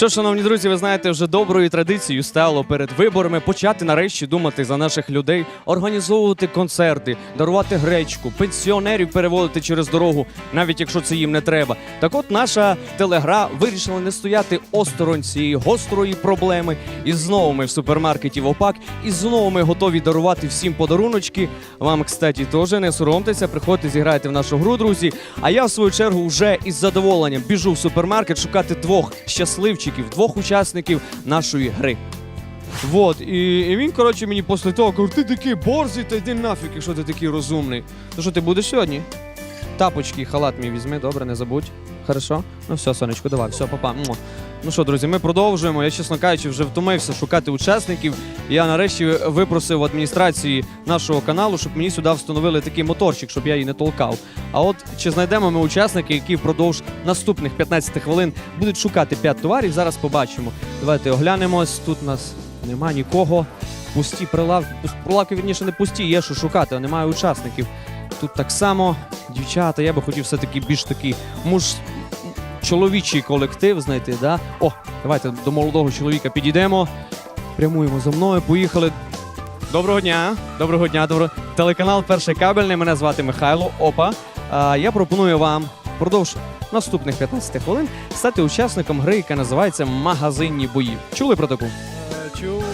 Що, шановні друзі, ви знаєте, вже доброю традицією стало перед виборами почати нарешті думати за наших людей, організовувати концерти, дарувати гречку, пенсіонерів переводити через дорогу, навіть якщо це їм не треба. Так от наша телегра вирішила не стояти осторонь цієї гострої проблеми. І знову ми в супермаркеті ВОПАК, і знову ми готові дарувати всім подаруночки. Вам, кстати, теж не соромтеся, приходьте, зіграйте в нашу гру, друзі. А я в свою чергу вже із задоволенням біжу в супермаркет шукати двох щасливчиків, двох учасників нашої гри. Вот, і, і він, коротше, мені після того каже, ти такий борзий, та йди нафіг, якщо ти такий розумний. То що ти будеш сьогодні? Тапочки, і халат мій візьми, добре, не забудь. Хорошо? Ну все, сонечко, давай, все, папа. Муа. Ну що, друзі, ми продовжуємо. Я, чесно кажучи, вже втомився шукати учасників. Я нарешті випросив адміністрації нашого каналу, щоб мені сюди встановили такий моторчик, щоб я її не толкав. А от чи знайдемо ми учасники, які впродовж наступних 15 хвилин будуть шукати 5 товарів, зараз побачимо. Давайте оглянемось. Тут нас нема нікого. Пусті прилавки, прилавки, вірніше, не пусті, є що шукати, а немає учасників. Тут так само, дівчата, я би хотів все-таки більш такий муж, чоловічий колектив знайти. Да? О, давайте до молодого чоловіка підійдемо. Прямуємо за мною, поїхали. Доброго дня, доброго дня, добро... телеканал Перший кабельний. Мене звати Михайло. Опа. А, я пропоную вам впродовж наступних 15 хвилин стати учасником гри, яка називається Магазинні бої. Чули про таку? Е, Чув,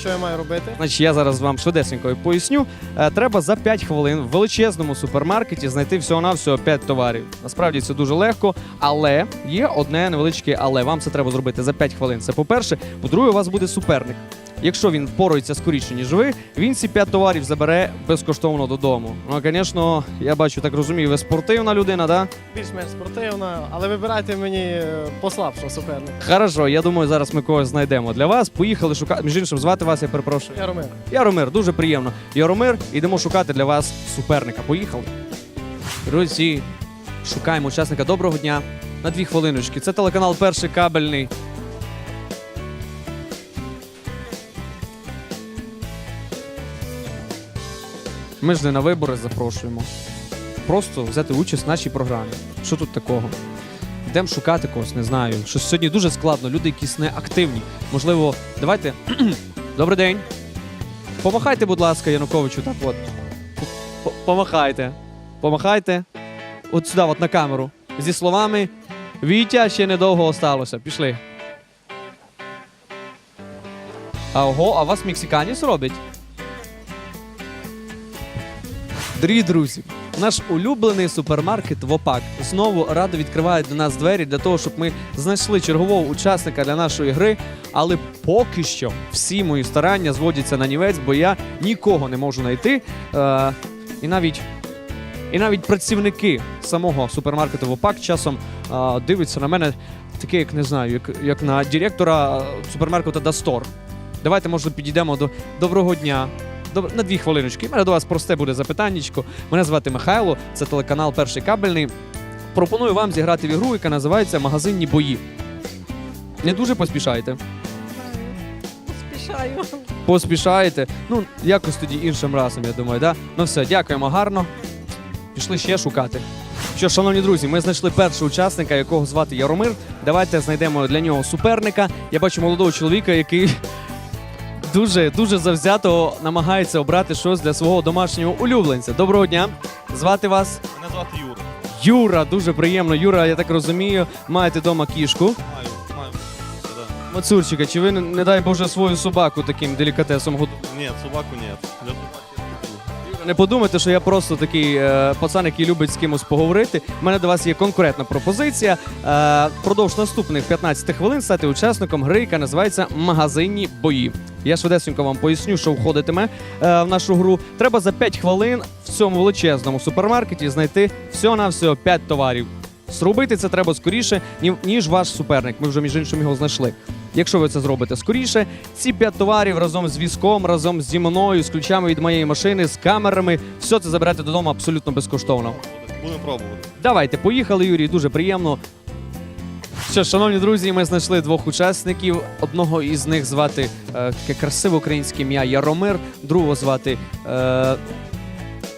що я маю робити? Значить, я зараз вам швидесенько поясню. Е, Треба за 5 хвилин в величезному супермаркеті знайти всього-навсього 5 товарів. Насправді це дуже легко, але є одне невеличке але. Вам це треба зробити за 5 хвилин. Це по-перше. По-друге, у вас буде суперник. Якщо він впорається скоріше, ніж ви, він ці 5 товарів забере безкоштовно додому. Ну, звісно, я бачу, так розумію, ви спортивна людина, да? Більш-менш спортивна, але вибирайте мені е, послабшого суперника. Хорошо, я думаю, зараз ми когось знайдемо для вас. Поїхали шукати. Між іншим, звати вас, я перепрошую. Яромир. Яромир, дуже приємно. Яромир, ідемо шукати для вас суперника. Поїхали. Друзі, шукаємо учасника. Доброго дня. На дві хвилиночки. Це телеканал Перший кабельний. Ми ж не на вибори запрошуємо. Просто взяти участь в нашій програмі. Що тут такого? Йдемо шукати когось, не знаю. Щось сьогодні дуже складно. Люди якісь неактивні. Можливо, давайте. Добрий день. Помахайте, будь ласка, Януковичу, так от. Помахайте. Помахайте. От сюди, от на камеру. Зі словами Вітя ще недовго осталося. Пішли. Ого, а вас мексиканець робить? Дорогі друзі, наш улюблений супермаркет ВОПАК знову радо відкриває до нас двері для того, щоб ми знайшли чергового учасника для нашої гри. Але поки що всі мої старання зводяться на нівець, бо я нікого не можу знайти. Е, і навіть і навіть працівники самого супермаркету ВОПАК часом е, дивляться на мене таке, як не знаю, як, як на директора е, супермаркету Дастор. Давайте, може, підійдемо до доброго дня. Добре, на дві хвилиночки. У мене до вас просте буде запитаннячко. Мене звати Михайло, це телеканал Перший кабельний. Пропоную вам зіграти в ігру, яка називається Магазинні бої. Не дуже поспішайте. Поспішаю. Поспішаєте. Ну, якось тоді іншим разом, я думаю, да? Ну все, дякуємо гарно. Пішли ще шукати. Що, ж, шановні друзі, ми знайшли першого учасника, якого звати Яромир. Давайте знайдемо для нього суперника. Я бачу молодого чоловіка, який дуже дуже завзято намагається обрати щось для свого домашнього улюбленця. Доброго дня. Звати вас Мене звати Юра. Юра. Дуже приємно. Юра, я так розумію, маєте вдома кішку. Маю, маю. Да. Мацурчика, чи ви, не дай Боже, свою собаку таким делікатесом годуєте? Нет, собаку ні. Для собаки. Не подумайте, що я просто такий е, пацан, який любить з кимось поговорити. У мене до вас є конкретна пропозиція. Е, впродовж наступних 15 хвилин стати учасником гри, яка називається Магазинні бої. Я швидесенько вам поясню, що входитиме е, в нашу гру. Треба за 5 хвилин в цьому величезному супермаркеті знайти всього-навсього 5 товарів. Зробити це треба скоріше, ніж ваш суперник. Ми вже між іншим його знайшли. Якщо ви це зробите скоріше, ці п'ять товарів разом з візком, разом зі мною, з ключами від моєї машини, з камерами, все це заберете додому абсолютно безкоштовно. Будемо пробувати. Давайте, поїхали, Юрій. Дуже приємно. Що, ж, шановні друзі, ми знайшли двох учасників. Одного із них звати е, таке красиве українське ім'я Яромир, другого звати е,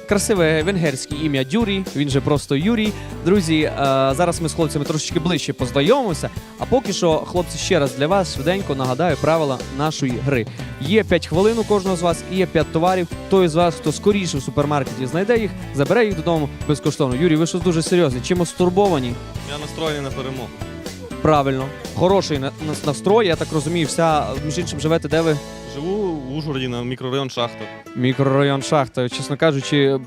красиве венгерське ім'я Дюрі, він же просто Юрій. Друзі, е, зараз ми з хлопцями трошечки ближче познайомимося. А поки що, хлопці, ще раз для вас швиденько нагадаю правила нашої гри. Є 5 хвилин у кожного з вас і є 5 товарів. Той з вас, хто скоріше в супермаркеті знайде їх, забере їх додому безкоштовно. Юрій, ви щось дуже серйозні. Чимось стурбовані? Я настроєний на перемогу. Правильно, хороший на- на- настрой. Я так розумію, вся між іншим живете, де ви? Живу в Ужгороді на мікрорайон Шахта. Мікрорайон шахта. Чесно кажучи,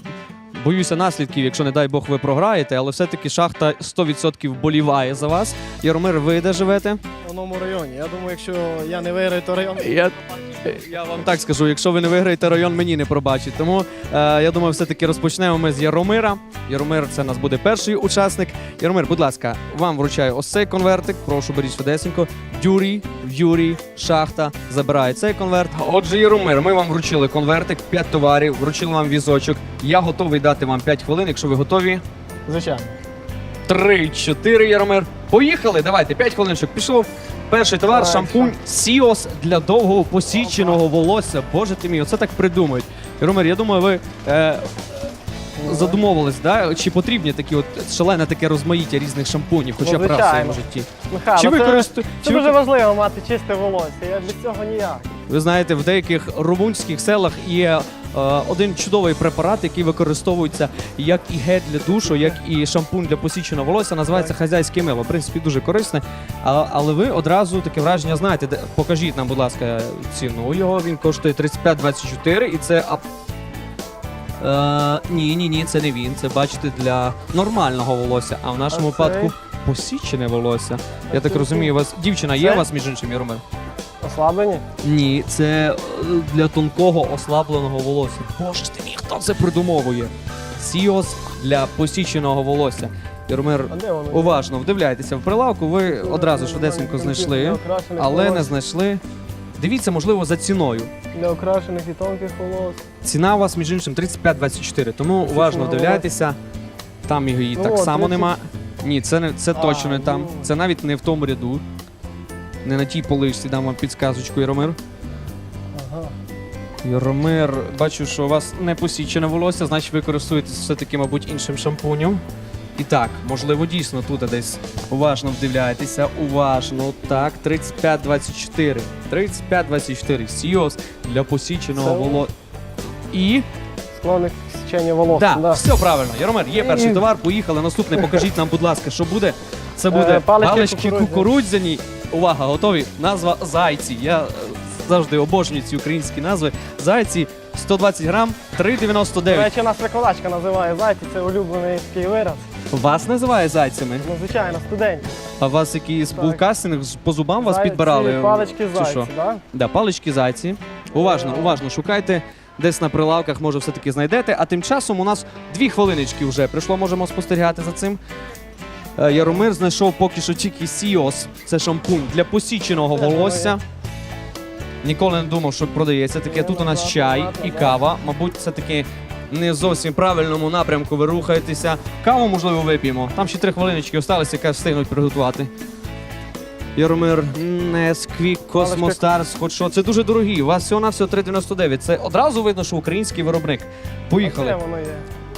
боюся наслідків, якщо не дай Бог ви програєте, але все-таки шахта 100% боліває за вас. Яромир, ви де живете? В одному районі. Я думаю, якщо я не виграю, то район. Я, я вам так скажу, якщо ви не виграєте, район мені не пробачить. Тому е, я думаю, все-таки розпочнемо ми з Яромира. Яромир, це у нас буде перший учасник. Яромир, будь ласка, вам вручаю ось цей конвертик. Прошу беріть швидесенько. Дюрій, Юрій, шахта забирає цей конверт. Отже, Яромир, ми вам вручили конвертик, 5 товарів, вручили вам візочок. Я готовий дати вам 5 хвилин, якщо ви готові. Звичайно. Три, чотири, Яромир. Поїхали. Давайте, п'ять хвилиночок. Пішов. Перший товар шампунь Сіос для довго посіченого волосся. Боже ти мій, оце так придумають. Ромер, я думаю, ви е, задумовувались, да? чи потрібні такі от шалене таке розмаїття різних шампунів, хоча б раз в своєму житті. Михайло, Чи ви це, користу... це чи ви... дуже важливо мати чисте волосся. Я без цього ніяк. Ви знаєте, в деяких румунських селах є е, один чудовий препарат, який використовується як і гель для душу, як і шампунь для посіченого волосся. Називається хазяйське мило. В принципі, дуже корисне. А, але ви одразу таке враження знаєте. Де, покажіть нам, будь ласка, ціну його. Він коштує 35,24 і це Е, ні, ні, ні, це не він. Це бачите для нормального волосся. А в нашому випадку посічене волосся. Я так розумію, у вас дівчина є у вас між іншим, Яромир? Ослаблені? Ні, це е, для тонкого ослабленого волосся. Боже ти мій, хто це придумовує? Сіос для посіченого волосся. Ярмир, А уважно вдивляйтеся в прилавку, ви одразу швидесенько знайшли, але не знайшли. Дивіться, можливо, за ціною. Для окрашених і тонких волос. Ціна у вас, між іншим, 35-24, тому уважно вдивляйтеся. Там її Ну, так само 30. нема. Ні, це не це А, точно не там. ну. Це навіть не в тому ряду. Не на тій поличці дам вам підсказочку, Яромир. Ага. Яромир, бачу, що у вас не посічене волосся, значить ви користуєтесь все-таки, мабуть, іншим шампунем. І так, можливо, дійсно тут десь уважно вдивляєтеся. Уважно. Так, 35-24. 35-24. Сіос для посіченого Це- волосся. І. Склонних к січенню волос. Так, да. все правильно. Яромир, є перший товар. Поїхали. Наступний покажіть нам, будь ласка, що буде. Це буде Е, палички палички кукурудзяні. кукурудзяні. Увага, готові. Назва зайці. Я е, завжди обожнюю ці українські назви. Зайці 120 грам, До речі, нас викладачка називає зайці, це улюблений такий вираз. Вас називає зайцями, Ну, звичайно, студентів. а вас якийсь Так. був кастинг з- по зубам вас Зайці, підбирали. Палички Чи зайці, да? Да, палички зайці. Уважно, Е. уважно шукайте. Десь на прилавках, може, все-таки знайдете. А тим часом у нас дві хвилиночки вже прийшло, можемо спостерігати за цим. Е, Яромир знайшов поки що тільки Сіос. Це шампунь для посіченого волосся. Ніколи не думав, що продається таке. Тут у нас чай і кава. Мабуть, це таки не зовсім правильному напрямку ви рухаєтеся. Каву, можливо, вип'ємо. Там ще три хвилиночки осталися, яка встигнуть приготувати. Яромир, Несквік, Космостарс, хоч що. Це дуже дорогі. У вас всього на всього 3,99. Це одразу видно, що український виробник. Поїхали.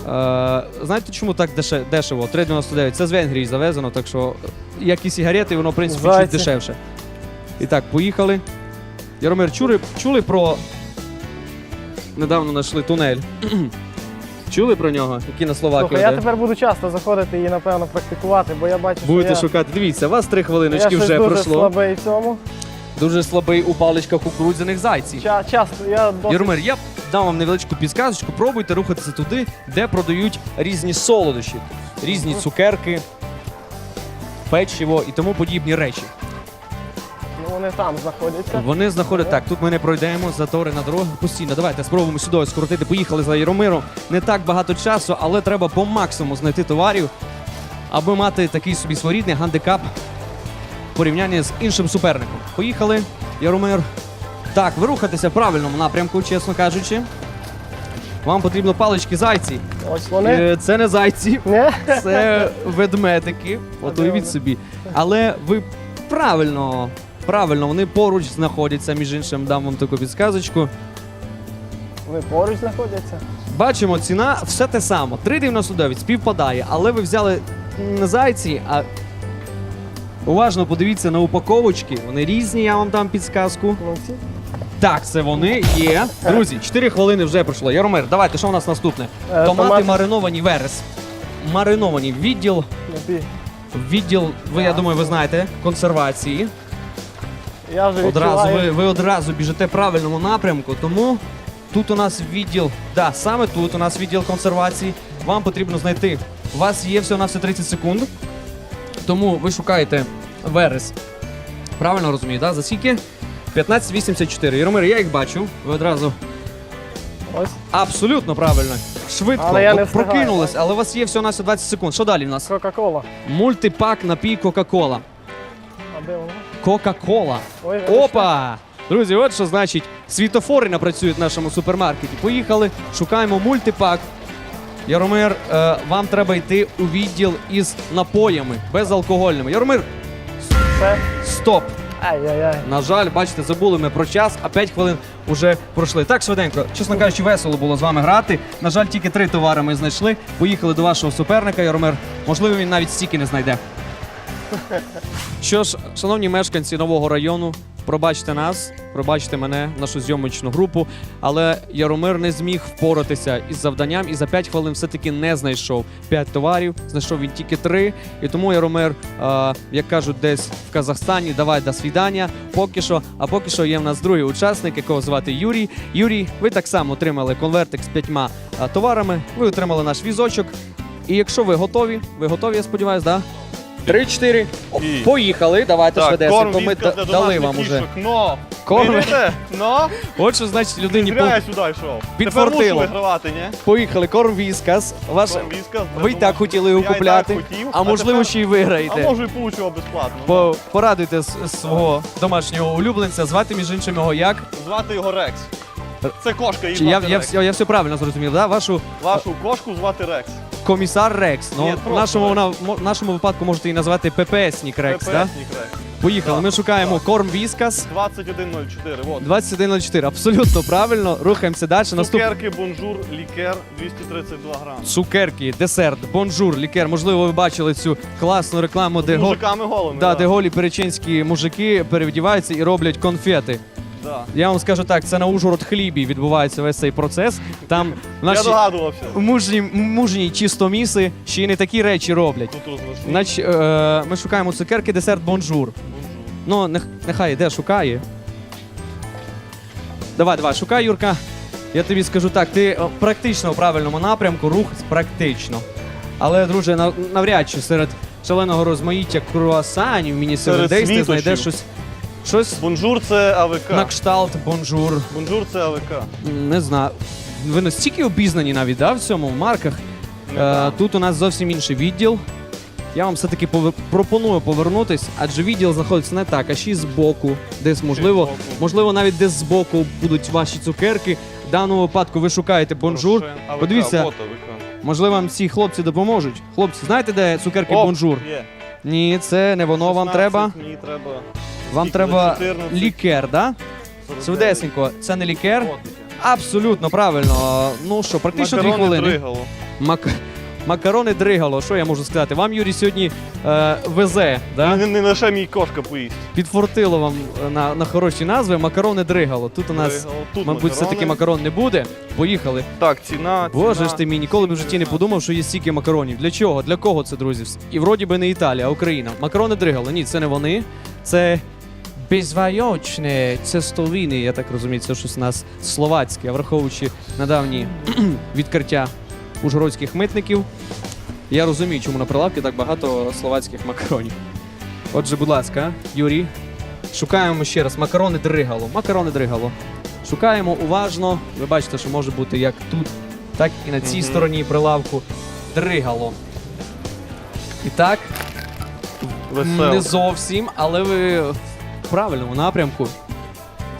Е, знаєте, чому так деше- дешево? 3,99. Це з Венгрії завезено, так що як і сигарети, воно в принципі чуть дешевше. І так, поїхали. Яромир, чули, чули про. Недавно знайшли тунель. чули про нього, який на Словакію? Слухай, я тепер буду часто заходити і, напевно, практикувати, бо я бачу, Будете що я, шукати. Дивіться, у вас три я хвилиночки щось вже дуже пройшло. слабий в цьому. Дуже слабий у паличках кукурудзяних зайців. Ча- часто, я досить... Яромир, я дам вам невеличку підсказочку. Пробуйте рухатися туди, де продають різні солодощі, різні цукерки, печиво і тому подібні речі. Ну, вони там знаходяться. Вони знаходять так. Тут ми не пройдемо затори на дорогах постійно. Давайте спробуємо сюди скоротити. Поїхали за Яромиром. Не так багато часу, але треба по максимуму знайти товарів, аби мати такий собі своєрідний гандикап в порівнянні з іншим суперником. Поїхали, Яромир. Так, ви рухатеся в правильному напрямку, чесно кажучи. Вам потрібно палички зайці. Ось вони. Е, Це не зайці, Ні? це ведмедики. От уявіть собі. Але ви правильно, правильно, вони поруч знаходяться, між іншим, дам вам таку підсказочку. Вони поруч знаходяться. Бачимо, ціна все те саме. 3,99 співпадає, але ви взяли не зайці, а уважно подивіться на упаковочки. Вони різні, я вам дам підсказку. Ну, ці. Так, це вони є. Друзі, 4 хвилини вже пройшло. Яромир, давайте, що у нас наступне? Е, Томати томати. мариновані верес. Мариновані відділ. Відділ, ви, я думаю, ви знаєте, консервації. Я вже Одразу відчуваю. ви, ви одразу біжите в правильному напрямку, тому тут у нас відділ, да, саме тут у нас відділ консервації. Вам потрібно знайти. У вас є всього на все 30 секунд. Тому ви шукаєте верес. Правильно розумію, да? За скільки? 15.84. Яромир, я їх бачу. Ви одразу Ось. абсолютно правильно. Швидко Але я не От встигаю. прокинулись, але у вас є всього на все 20 секунд. Що далі в нас? Кока-кола. Мультипак напій Кока-Кола. А де воно? Кока-Кола. Ой, вибачте. Опа! Друзі, от що значить світофори напрацюють в нашому супермаркеті. Поїхали, шукаємо мультипак. Яромир, е, вам треба йти у відділ із напоями безалкогольними. Яромир, Все. стоп! Ай-яй-яй. На жаль, бачите, забули ми про час, а 5 хвилин вже пройшли. Так швиденько, чесно кажучи, весело було з вами грати. На жаль, тільки три товари ми знайшли. Поїхали до вашого суперника, Яромир. Можливо, він навіть стільки не знайде. Що ж, шановні мешканці нового району, пробачте нас, пробачте мене, нашу зйомочну групу. Але Яромир не зміг впоратися із завданням і за 5 хвилин все-таки не знайшов 5 товарів. Знайшов він тільки 3. І тому Яромир, е, як кажуть, десь в Казахстані, давай до свідання. Поки що, а поки що є в нас другий учасник, якого звати Юрій. Юрій, ви так само отримали конвертик з п'ятьма товарами. Ви отримали наш візочок. І якщо ви готові, ви готові, я сподіваюся, да? Три-чотири. І- Поїхали, давайте Так, швидесенько. корм Ми да- для дали домашніх вам уже. кішок. Но! Корм. Ви? Но! От що значить людині Зря по... я сюди йшов. Підфартило. Тепер вигравати, ні? поїхали. Корм віскас. Ваш... Корм віска. Ви і так хотіли його Я і так купляти, хотів, а можливо тепер- ще й А виграєте. може і получу безплатно. По... Порадуйте с- свого домашнього улюбленця, звати між іншим його як. Звати його Рекс. Це кошка, її Чи я, звати я, Рекс. все, я все правильно зрозумів, да? Вашу Вашу кошку звати Рекс. Комісар Рекс. Ну, Ні, в просто нашому, на, в нашому випадку можете її назвати ППСник Рекс, да? ППСник Рекс. Поїхали. Так, Ми шукаємо так. корм віскас. 2104, вот. 2104. Абсолютно правильно. Рухаємося далі. Наступ... Цукерки, бонжур, лікер, 232 грами. Цукерки, десерт, бонжур, лікер. Можливо, ви бачили цю класну рекламу, де, З го... мужиками голими. да, де голі перечинські мужики перевдіваються і роблять конфети. Да. Я вам скажу так, це на Ужгород хлібі відбувається весь цей процес. Там Я наші догадувався. мужні, мужні чистоміси ще й не такі речі роблять. Тут. Значить, е, ми шукаємо цукерки, десерт, бонжур. Ну, нех- нехай іде, шукає. Давай, давай, шукай, Юрка. Я тобі скажу так, ти е, практично в правильному напрямку, рух практично. Але, друже, нав- навряд чи серед шаленого розмаїття круасанів, міні-севендейс ти світочів. знайдеш щось, щось Бонжур це АВК. на кшталт, бонжур. Бонжур це АВК. Не знаю. Ви настільки обізнані навіть да, в цьому в марках. Не Е, тут у нас зовсім інший відділ. Я вам все-таки пове- пропоную повернутись, адже відділ знаходиться не так, а ще й збоку. Десь, можливо, збоку. можливо, навіть десь збоку будуть ваші цукерки. В даному випадку ви шукаєте бонжур. АВК, Подивіться. вот АВК. Можливо, вам ці хлопці допоможуть. Хлопці, знаєте, де цукерки Оп, бонжур? Є. Ні, це не воно вам треба. Мені треба. Вам треба 14, лікер, да? 49. Це не лікер. Абсолютно правильно. Ну що, практично дві Макарони хвилини. дригало. Мак... Макарони дригало, що я можу сказати? Вам Юрій сьогодні е, везе, да? Не, не лише мій кошка поїсть. підфортило вам е, на, на хороші назви. Макарони дригало. Тут у нас, Дригало. Тут мабуть, макарони. все-таки макарон не буде. Поїхали. Так, ціна. Боже ціна. ж ти мій, ніколи б в житті не подумав, що є стільки макаронів. Для чого? Для кого це, друзі? І вроді би не Італія, а Україна. Макарони дригало. Ні, це не вони. Це безвайочне цестовини, я так розумію, це щось у нас словацьке, враховуючи недавні відкриття ужгородських митників. Я розумію, чому на прилавці так багато словацьких макаронів. Отже, будь ласка, Юрій, шукаємо ще раз макарони дригало. Макарони дригало. Шукаємо уважно. Ви бачите, що може бути як тут, так і на цій стороні прилавку. Дригало. І так, не зовсім, але ви в правильному напрямку.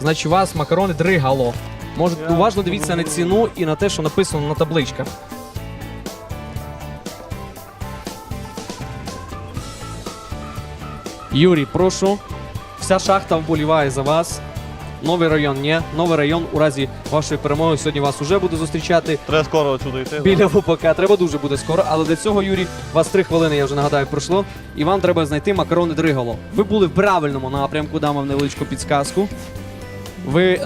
Значить, у вас макарони дригало. Може, уважно дивіться на ціну і на те, що написано на табличках. Юрій, прошу. Вся шахта вболіває за вас. Новий район ні. Новий район у разі вашої перемоги сьогодні вас уже буде зустрічати Треба скоро отсюди йти. біля ВПК. Треба дуже буде скоро. Але для цього, Юрій, у вас три хвилини, я вже нагадаю, пройшло. І вам треба знайти макарони Дригало. Ви були в правильному напрямку, дам вам невеличку підсказку. Ви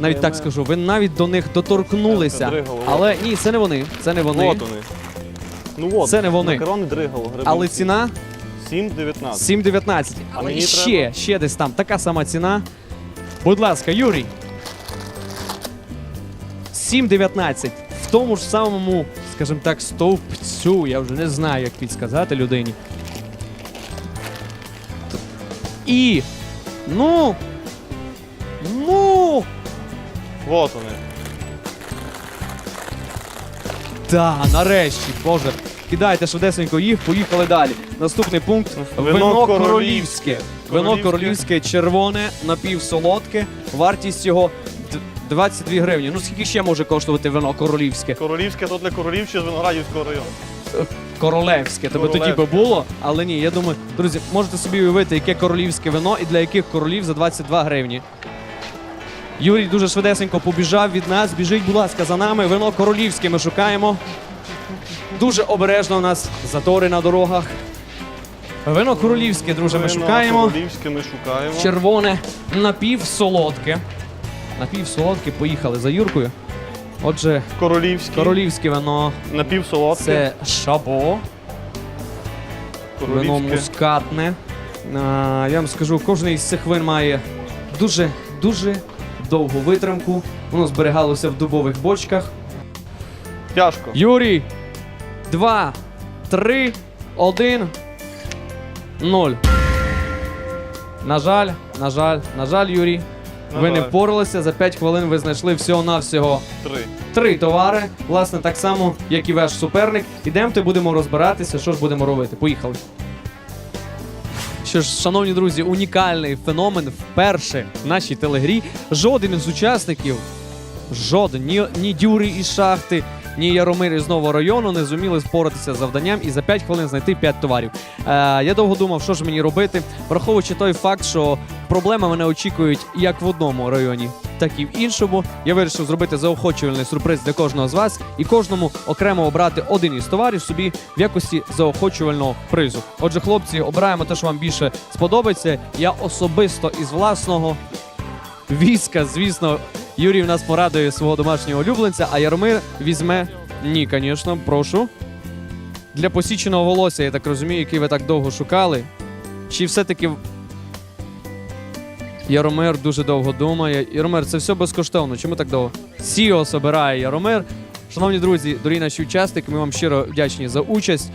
навіть так скажу, ви навіть до них доторкнулися. Дригало, Але ні, це не вони. Це не вони. От вони. Ну от. Це не вони. Макарони дригало. грибинці. Але ціна 7,19. 7,19. А Але мені ще, треба? ще десь там така сама ціна. Будь ласка, Юрій. 7,19. В тому ж самому, скажімо так, стовпцю. Я вже не знаю, як підсказати людині. І. Ну. Ну. Вот вони. Та, нарешті, боже. Кидайте швидесенько їх, поїхали далі. Наступний пункт Вино королівське. королівське. Вино Королівське. червоне, напівсолодке. Вартість його 22 гривні. Ну скільки ще може коштувати вино королівське? Королівське, тут не королівське з Виноградівського району. Королевське. Тебе тоді би було, але ні, я думаю, друзі, можете собі уявити, яке королівське вино і для яких королів за 22 гривні. Юрій дуже швидесенько побіжав від нас. Біжіть, будь ласка, за нами. Вино королівське ми шукаємо. Дуже обережно у нас затори на дорогах. Вино королівське, друже, ми Вино шукаємо. Королівське ми шукаємо. Червоне, напівсолодке. Напівсолодке, поїхали за Юркою. Отже, Королівське. королівське вино Напівсолодке. це шабо. Вино Королівське. мускатне. А, я вам скажу, кожен із цих вин має дуже дуже довгу витримку. Воно зберігалося в дубових бочках. Тяжко. Юрій. Два, три, один, нуль. На жаль, на жаль, на жаль, Юрій. На ви не впоралися. За 5 хвилин ви знайшли всього-навсього Три. три товари. Власне, так само, як і ваш суперник. Ідемте, будемо розбиратися, що ж будемо робити. Поїхали. Що ж, шановні друзі, унікальний феномен вперше в нашій телегрі. Жоден із учасників, жоден, ні, ні Дюрі із шахти, ні Яромир із нового району не зуміли споратися з завданням і за 5 хвилин знайти 5 товарів. Е, я довго думав, що ж мені робити, враховуючи той факт, що проблеми мене очікують як в одному районі, так і в іншому. Я вирішив зробити заохочувальний сюрприз для кожного з вас і кожному окремо обрати один із товарів собі в якості заохочувального призу. Отже, хлопці, обираємо те, що вам більше сподобається. Я особисто із власного війська, звісно, Юрій в нас порадує свого домашнього улюбленця, а Яромир візьме. Ні, звісно, прошу. Для посіченого волосся, я так розумію, який ви так довго шукали. Чи все-таки Яромир дуже довго думає. Яромир, це все безкоштовно. Чому так довго? Сіо собирає Яромир. Шановні друзі, дорогі наші учасники, ми вам щиро вдячні за участь.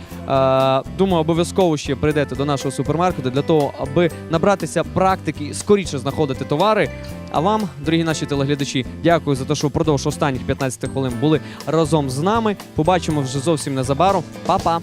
Думаю, обов'язково ще прийдете до нашого супермаркету для того, аби набратися практики, і скоріше знаходити товари. А вам, дорогі наші телеглядачі, дякую за те, що впродовж останніх 15 хвилин були разом з нами. Побачимо вже зовсім незабаром. Па-па!